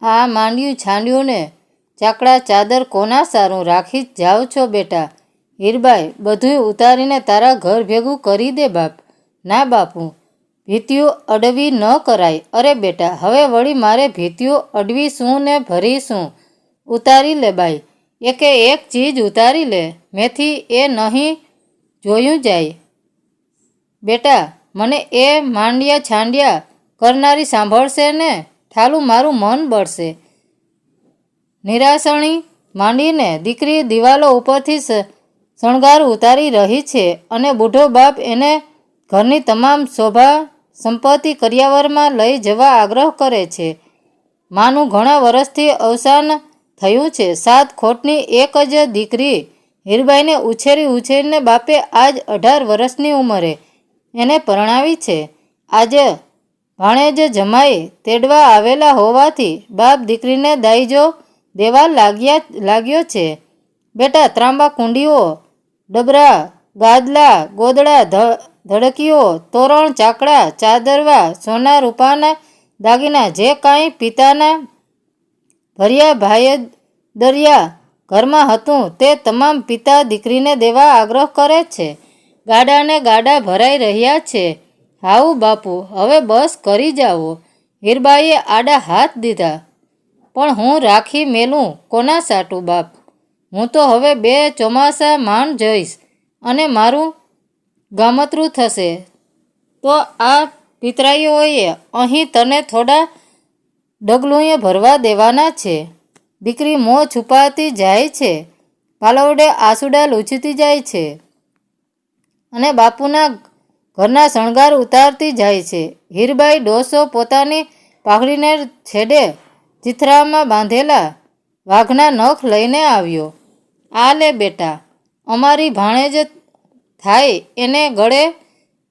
આ માંડ્યું છાંડ્યું ને ચાકડા ચાદર કોના સારું? રાખી જ જાઓ છો બેટા. હીરબાઈ, બધુંય ઉતારીને તારા ઘર ભેગું કરી દે બાપ. ના બાપુ ભીતિયું અડવી ન કરાય. અરે બેટા, હવે વળી મારે ભીતિયું અડવી શું ને ભરી શું? ઉતારી લે બાઈ. એકે એક ચીજ ઉતારી લે. મેથી એ નહીં જોયું જાય. બેટા, મને એ માંડ્યા છાંડ્યા કરનારી સાંભળશે ને? ઠાલું મારું મન બળશે. નિરાશણી માંડીને દીકરી દિવાલો ઉપરથી શણગાર ઉતારી રહી છે અને બુઢો બાપ એને ઘરની તમામ શોભા સંપત્તિ કરિયાવરમાં લઈ જવા આગ્રહ કરે છે. માનું ઘણા વર્ષથી અવસાન થયું છે. સાત ખોટની એક જ દીકરી હીરબાઈને ઉછેરી ઉછેરીને બાપે આજ અઢાર વર્ષની ઉંમરે એને પરણાવી છે. આજે ભાણેજ જમાઈ તેડવા આવેલા હોવાથી બાપ દીકરીને દાઈજો દેવા લાગ્યા, લાગ્યો છે. બેટા, ત્રાંબા કુંડીઓ, ડબરા, ગાદલા, ગોદડા ધડકીઓ, તોરણ, ચાકડા, ચાદરવા, સોના રૂપાના દાગીના, જે કાંઈ પિતાના ભર્યા ભાઈ દરિયા ઘરમાં હતું તે તમામ પિતા દીકરીને દેવા આગ્રહ કરે છે. ગાડાને ગાડા ભરાઈ રહ્યા છે. હાઉ બાપુ, હવે બસ કરી જાઓ. હીરબાઈએ આડા હાથ દીધા. પણ હું રાખી મેલું કોના સાટું બાપ? હું તો હવે બે ચોમાસા માંડ જઈશ અને મારું ગામતરું થશે. તો આ પિતરાઈઓએ અહીં તને થોડા ડગલુંએ ભરવા દેવાના છે. દીકરી મોં છુપાતી જાય છે. પાલવડે આસુડા લૂછતી જાય છે. અને બાપુના ઘરના શણગાર ઉતારતી જાય છે. હીરબાઈ ડોસો પોતાની પાઘડીને છેડે ચિથરામાં બાંધેલા વાઘના નખ લઈને આવ્યો. આ લે બેટા, અમારી ભાણેજ થાય એને ગળે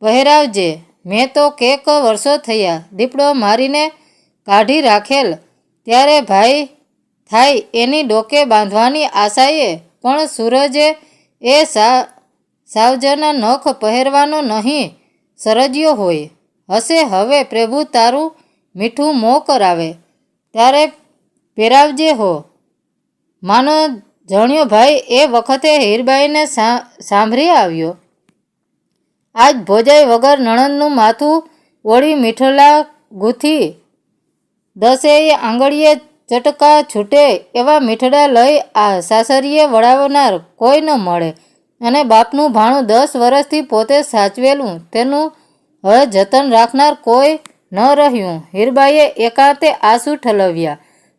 પહેરાવજે મેં તો કેક વર્ષો થયા, દીપડો મારીને કાઢી રાખેલ. ત્યારે ભાઈ થાય એની ડોકે બાંધવાની આશાએ, પણ સૂરજે એ સા સાવજના નખ પહેરવાનો નહીં, સરજ્યો હોય. હશે હવે પ્રભુ તારું મીઠું મો કરાવે. ત્યારે પહેરાવજે હો. માનો જણ્યો ભાઈ, એ વખતે હીરબાઈને સાંભળી આવ્યો. આજ ભોજાઈ વગર નણંદનું માથું ઓળી મીઠલા ગૂંથી. દસેય આંગળીએ ચટકા છૂટે એવા મીઠડા લઈ આ સાસરીએ વળાવનાર કોઈ ન મળે. અને બાપનું ભાણું દસ વર્ષથી પોતે સાચવેલું. તેનું હવે જતન રાખનાર કોઈ ન રહ્યું. હીરબાઈએ એકાંતે આંસુ ઠલવ્યા.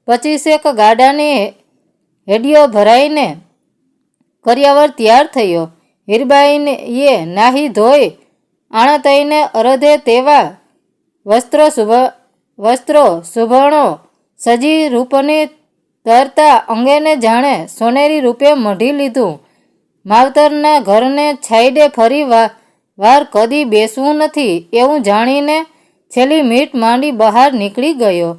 પચીસેક ગાડાની હેડીઓ ભરાઈને કર્યાવર તૈયાર થયો. હીરબાઈને નાહી ધોઈ, આણતઈને અરધે તેવા વસ્ત્રો શુભ, વસ્ત્રો સુભણો સજી રૂપની તરતા અંગેને જાણે સોનેરી રૂપે મઢી લીધું. માવતરના ઘરને છાયડે ફરી વાર કદી બેસવું નથી એવું જાણીને છેલ્લી મીટ માંડી બહાર નીકળી ગયો.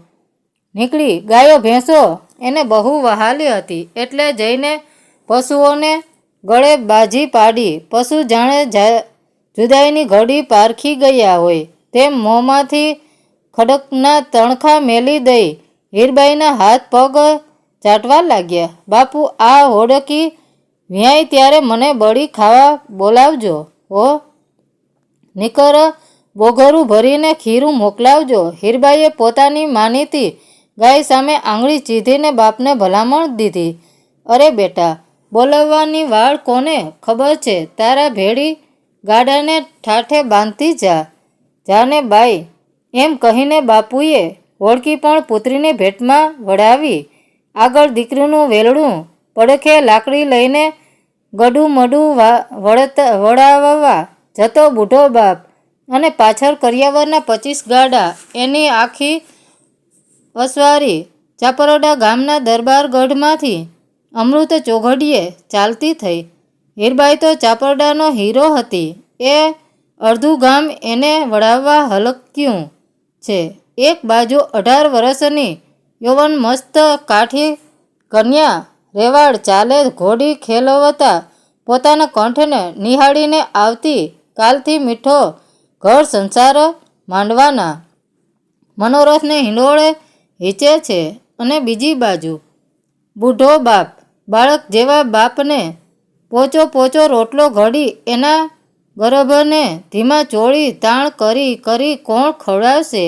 નીકળી, ગાયો, ભેંસો! એને બહુ વહાલી હતી. એટલે જઈને પશુઓને ગળે બાજી પાડી. પશુ જાણે જુદાઈની ઘડી પારખી ગયા હોય, તેમ મોંમાંથી ખડકના તણખા મેલી દઈ હીરબાઈના હાથ પગ ચાટવા લાગ્યા. બાપુ, આ હોડકી વ્યાય ત્યારે મને બળી ખાવા બોલાવજો, હો. નિકર બોઘરું ભરીને ખીરું મોકલાવજો. હીરબાઈએ પોતાની માનીતી ગાય સામે આંગળી ચીધીને બાપને ભલામણ દીધી. અરે બેટા, બોલાવવાની વાળ કોને ખબર છે? તારા ભેડી ગાડાને ઠાઠે બાંધતી જા. જાને બાઈ, એમ કહીને બાપુએ હોડકી પણ પુત્રીને ભેટમાં વળાવી આગળ દીકરીનું વેલડું પડખે લાકડી લઈને ગડુમડું વળત, વળાવવા જતો બુઢો બાપ અને પાછળ કરિયાવરના પચીસ ગાડા એની આખી અસવારી ચાપરોડા ગામના દરબારગઢમાંથી અમૃત ચોઘડીએ ચાલતી થઈ. હીરબાઈ તો ચાપરડાનો હીરો હતી. એ અડધું ગામ એને વળાવવા હલક્યું છે. એક બાજુ અઢાર વર્ષની યૌવન મસ્ત કાઠી કન્યા રેવાડ ચાલે ઘોડી ખેલવતા પોતાના કંઠને નિહાળીને આવતી કાલથી મીઠો ઘર સંસાર માંડવાના. મનોરથને હિંડોળે હીચે છે અને બીજી બાજુ, બૂઢો બાપ, બાળક જેવા બાપને પોચો પોચો રોટલો ઘડી એના ગર્ભને ધીમા ચોળી તાણ કરી કરી કોણ ખવડાવશે?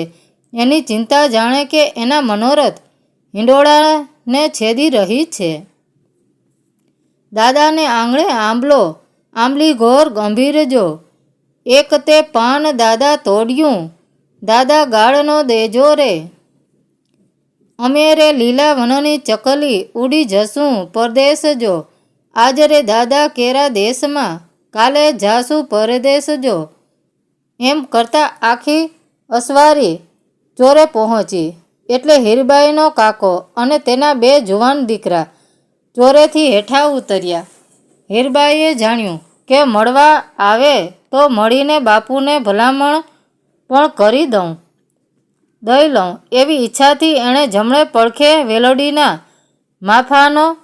એની ચિંતા જાણે કે એના મનોરથ હિંડોળાને છેદી રહી છે. દાદાને આંગણે આંબલો. આંબલી ઘોર ગંભીર જો. એક તે પાન દાદા તોડ્યું. દાદા ગાળનો દેજો રે. અમે રે લીલા વનની ચકલી ઉડી જશું પરદેશ જો. આજ રે દાદા કેરા દેશમાં. કાલે જાશું પરદેશ જો. એમ કરતા આખી અસવારી ચોરે પહોંચી. એટલે હીરબાઈનો કાકો અને તેના બે જુવાન દીકરા ચોરેથી હેઠા ઉતર્યા. હીરબાઈએ જાણ્યું કે મળવા આવે તો મળીને બાપુને ભલામણ પણ કરી દઉં. દઈ લઉં એવી ઈચ્છાથી એણે જમણે પડખે વેલડીના માફાનો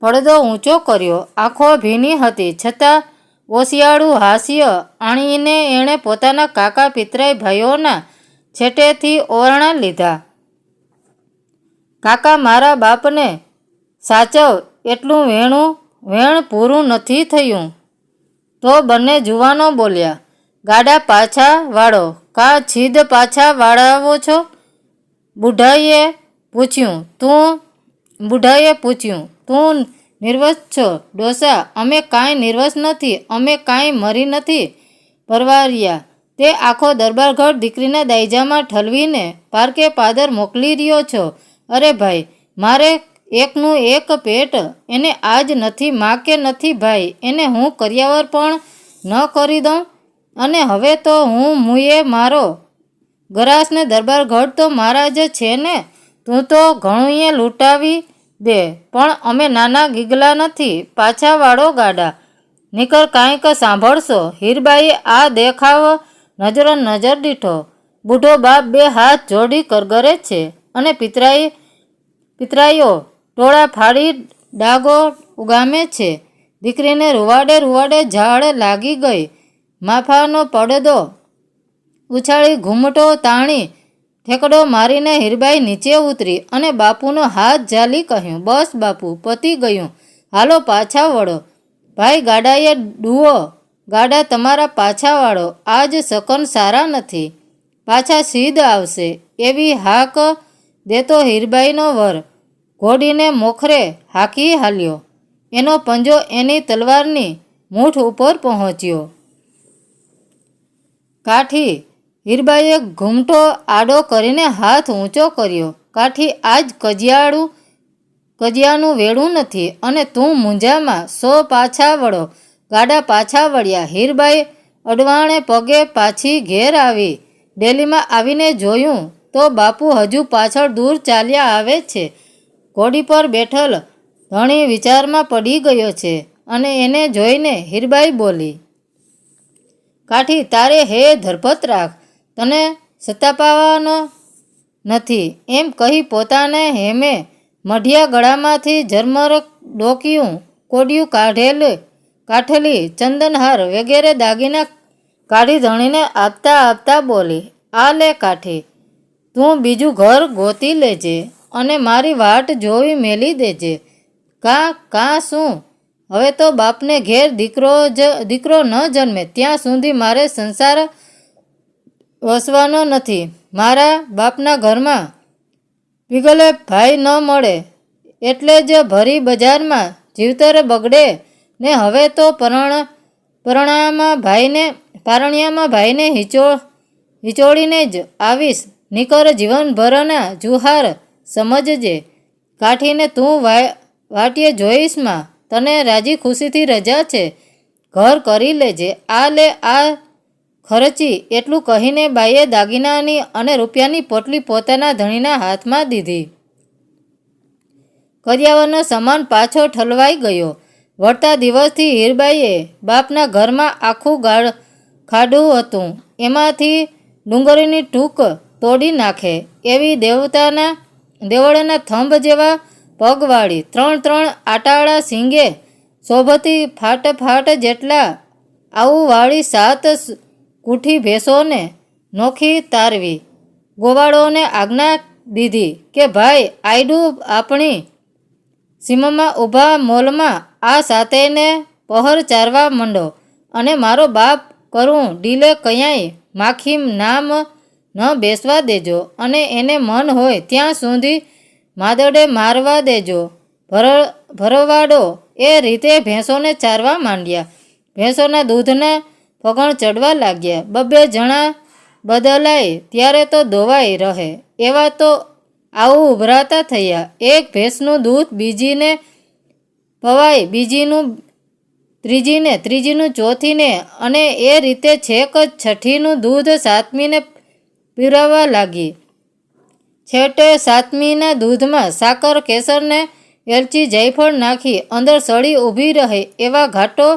પડદો ઊંચો કર્યો. આંખો ભીની હતી. છતાં ઓશિયાળું હાસ્ય આણીને એણે પોતાના કાકા પિતરાઈ ભાઈઓના છેટેથી ઓરણા લીધા. કાકા મારા બાપને સાચવ એટલું વેણું, વેણ પૂરું નથી થયું. તો બંને જુવાનો બોલ્યા, ગાડા પાછા વાળો, કા છીદ પાછા વાળાવો છો? બુઢાઈએ પૂછ્યું, તું, બુઢાઈએ પૂછ્યું, તું નિર્વસ છો? ડોસા, અમે કાંઈ નિર્વસ નથી, અમે કાંઈ મરી નથી. પરવારિયા તે આખો દરબારગઢ દીકરીના દાયજામાં ઠલવીને પારકે પાદર મોકલી રહ્યો છો? અરે ભાઈ, મારે એકનું એક પેટ. એને આજ નથી મા કે નથી ભાઈ. એને હું કર્યાવર પણ ન કરી દઉં. અને હવે તો હું મુએ મારો. ગરાસને દરબાર ઘટ તો મારા જ છે ને? તું તો ઘણુંએ લૂંટાવી દે. પણ અમે નાના ગીગલા નથી, પાછા વાળો ગાડા. નીકળ કાંઈક સાંભળશો. હીરબાઈએ આ દેખાવ નજરો નજર દીઠો. બૂઢો બાપ બે હાથ જોડી કરગરે છે. અને પિતરાઈ, પિતરાઈઓ ટોળા ફાડી ડાગો ઉગામે છે. દીકરીને રૂવાડે રૂવાડે ઝાડ લાગી ગઈ. માફાનો પડદો ઉછાળી ઘૂમટો તાણી ઠેકડો મારીને હીરબાઈ નીચે ઉતરી અને બાપુનો હાથ ઝાલી કહ્યું, બસ બાપુ, પતી ગયું. હાલો પાછા વળો. ભાઈ ગાડાએ ડૂઓ ગાડા તમારા પાછા વાળો. આજ સકન સારા નથી. પાછા સીધ આવશે. એવી હાક દેતો હીરબાઈનો વર. ઘોડીને મોખરે હાકી હાલ્યો. એનો પંજો એની તલવારની મૂઠ ઉપર પહોંચ્યો. કાઠી હીરબાઈએ ઘૂમટો આડો કરીને હાથ ઊંચો કર્યો. કાઠી આજ કજિયાળું, કજિયાનું વેળું નથી અને તું મૂંઝામાં સો પાછા વળો. ગાડા પાછા વળ્યા. હીરબાઈ અડવાણે પગે પાછી ઘેર આવી. ડેલીમાં આવીને જોયું તો બાપુ હજુ પાછળ દૂર ચાલ્યા આવે છે. ઘોડી પર બેઠેલ ધણી વિચારમાં પડી ગયો છે અને એને જોઈને હીરબાઈ બોલી, કાઠી, તારે હે ધરપત રાખ. તને સતાપાવાનો નથી. એમ કહી પોતાને હેમે મઢિયા ગળામાંથી ઝરમર ડોકિયું કોડિયું કાઢેલ, કાઠેલી ચંદનહાર વગેરે દાગીના કાઢી ધણીને આપતા આપતા બોલી, આ લે કાઠી, તું બીજું ઘર ગોતી લેજે. અને મારી વાટ જોવી મેલી દેજે. કાં કાં શું? હવે તો બાપને ઘેર દીકરો જ, દીકરો ન જન્મે, ત્યાં સુધી મારે સંસાર વસવાનો નથી. મારા બાપના ઘરમાં પીગલે ભાઈ ન મળે, એટલે જ ભરી બજારમાં જીવતર બગડે ને હવે તો પરણ, પરણામાં ભાઈને, પારણિયામાં ભાઈને હિચો, હિચોડીને જ આવીશ. નિકર જીવનભરના જુહાર સમજજે. કાઠીને તું વાટીએ જોઈશમાં તને રાજી ખુશીથી રજા છે. ઘર કરી લેજે. આ લે, આ ખર્ચી. એટલું કહીને બાઈએ દાગીનાની અને રૂપિયાની પોટલી પોતાના ધણીના હાથમાં દીધી. કરિયાવરનો સામાન પાછો ઠલવાઈ ગયો. વળતા દિવસથી હીરબાઈએ બાપના ઘરમાં આખું ગાળ ખાડું હતું. એમાંથી ડુંગળીની ટૂંક તોડી નાખે. એવી દેવતાના દેવળના થંભ જેવા પગવાળી ત્રણ ત્રણ આટાળા સિંગે શોભતી ફાટ ફાટ જેટલા આવું વાળી સાત કુઠી ભેંસોને નોખી તારવી. ગોવાળોને આજ્ઞા દીધી કે, ભાઈ, આયડું આપણી સીમામાં ઊભા મોલમાં આ સાતેને પહર ચારવા માંડો અને મારો બાપ કરું ડીલે કયાંય માખી નામ ન બેસવા દેજો અને એને મન હોય ત્યાં સુધી માદડે મારવા દેજો. ભર, ભરવાડો એ રીતે ભેંસોને ચારવા માંડ્યા. ભેંસોના દૂધના પગણ ચડવા લાગ્યા. બબ્બે જણા બદલાય, ત્યારે તો ધોવાઈ રહે. એવા તો આવું ઉભરાતા થયા. એક ભેંસનું દૂધ બીજીને પવાય, બીજીનું ત્રીજીને, ત્રીજીનું ચોથીને અને એ રીતે છેક છઠ્ઠીનું દૂધ સાતમીને પીવડાવવા લાગી. છેવટે સાતમીના દૂધમાં સાકર કેસરને એલચી જાયફળ નાખી અંદર સળી ઊભી રહે એવા ઘાટો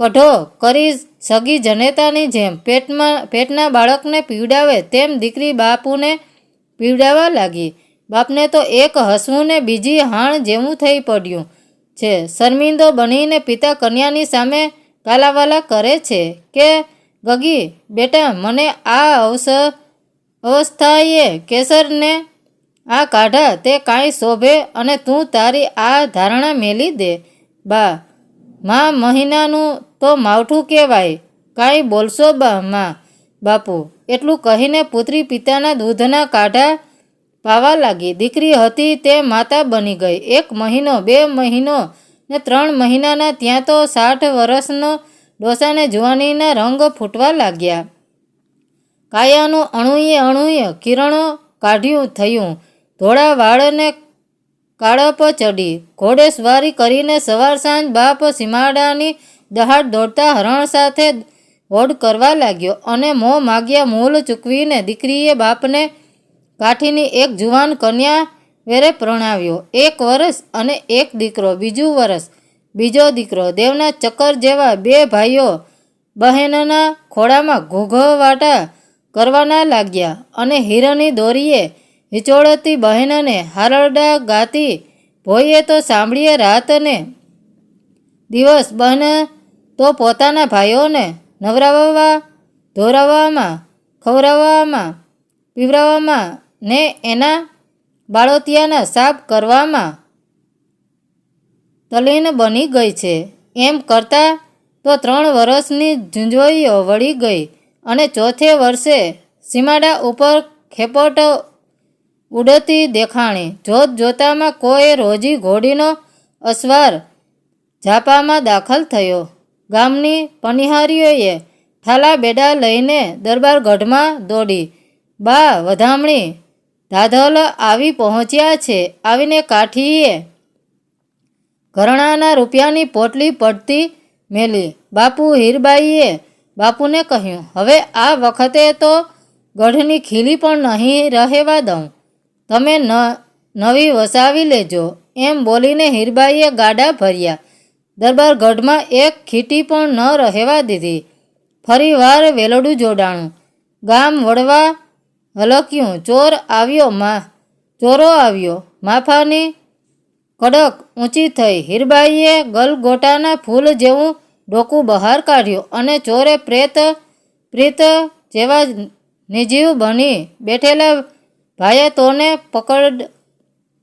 કઢો કરી સગી જનેતાની જેમ પેટમાં, પેટના બાળકને પીવડાવે તેમ દીકરી બાપુને પીવડાવવા લાગી. બાપને તો એક હસવું ને બીજી હાણ જેવું થઈ પડ્યું છે. શર્મિંદો બનીને પિતા કન્યાની સામે કાલાવાલા કરે છે કે ગગી, બેટા, મને આ અવસર અવસ્થાએ કેસરને આ કાઢા, તે કાંઈ શોભે અને તું તારી આ ધારણા મેલી દે. બા, મા મહિનાનું તો માવઠું કહેવાય. કાંઈ બોલશો બા માં? બાપુ, એટલું કહીને પુત્રી પિતાના દૂધના કાઢા પાવા લાગી. દીકરી હતી તે માતા બની ગઈ. એક મહિનો, બે મહિનો ને ત્રણ મહિનાના ત્યાં તો સાઠ વર્ષનો ડોસાને જુવાનીના રંગ ફૂટવા લાગ્યા. કાયાનું અણુએ અણુએ કિરણો કાઢ્યું, થયું. ધોળા વાળને કાળપ ચડી. ઘોડે સવારી કરીને સવાર સાંજ બાપ સીમાડાની દહાડ દોડતા હરણ સાથે હોડ કરવા લાગ્યો અને મોં માગ્યા મૂલ ચૂકવીને દીકરીએ બાપને કાઠીની એક જુવાન કન્યા વેરે પ્રણાવ્યો. એક વર્ષ અને એક દીકરો. બીજું વર્ષ બીજો દીકરો દેવના ચક્કર જેવા બે ભાઈઓ બહેનના ખોળામાં ઘોઘવાટા કરવાના લાગ્યા અને હિરની દોરીએ હિચોળતી બહેનને હારડા ગાતી, ભોઈએ તો સાંભળીએ રાતને. દિવસ બહેન તો પોતાના ભાઈઓને નવરાવવા, ધોરાવવામાં ખવડાવવામાં પીવરાવવામાં ને એના બાળોતિયાના સાફ કરવામાં તલીન બની ગઈ છે. એમ કરતાં તો ત્રણ વર્ષની ઝુંઝવઈઓ વળી ગઈ અને ચોથે વર્ષે સીમાડા ઉપર ખેપટ ઉડતી દેખાણી. જોત જોતામાં કોઈ રોજી ઘોડીનો અસવાર ઝાપામાં દાખલ થયો. ગામની પનિહારીઓએ થાલા બેડા લઈને દરબારગઢમાં દોડી. બા, વધામણી, ધાધલ આવી પહોંચ્યા છે. આવીને કાઠીએ ઘરણાના રૂપિયાની પોટલી પડતી મેલી. બાપુ હીરબાઈએ બાપુને કહ્યું, હવે આ વખતે તો ગઢની ખીલી પણ નહીં રહેવા દઉં. તમે ન, નવી વસાવી લેજો. એમ બોલીને હીરબાઈએ ગાડા ભર્યા. દરબાર ગઢમાં એક ખીટી પણ ન રહેવા દીધી. ફરી વાર વેલડું જોડાણું. ગામ વળવા હલક્યું. ચોર આવ્યો, મા, ચોરો આવ્યો. માફાની કડક ઊંચી થઈ હીરબાઈએ ગલગોટાના ફૂલ જેવું ડોકું બહાર કાઢ્યું અને ચોરે પ્રેત, પ્રીત જેવા નિજીવ બની બેઠેલા ભાઈએ તોને પકડ,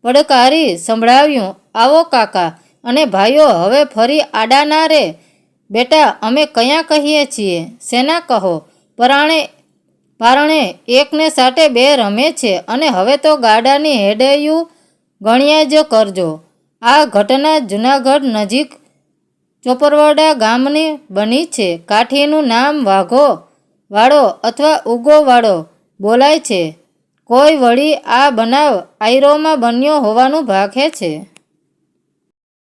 પડકારી સંભળાવ્યું, આવો કાકા, અને ભાઈઓ, હવે ફરી આડા રે. બેટા, અમે કયા કહીએ છીએ? સેના કહો. પરાણે, પારણે એકને સાટે બે રમે છે, અને હવે તો ગાડાની હેડૈયું ગણ્યા જ કરજો. આ ઘટના જૂનાગઢ નજીક ચોપરવાડા ગામની બની છે. કાઠીનું નામ વાઘો વાળો અથવા ઉગો વાળો બોલાય છે. કોઈ વળી આ બનાવ આયરોમાં બન્યો હોવાનું ભાખે છે.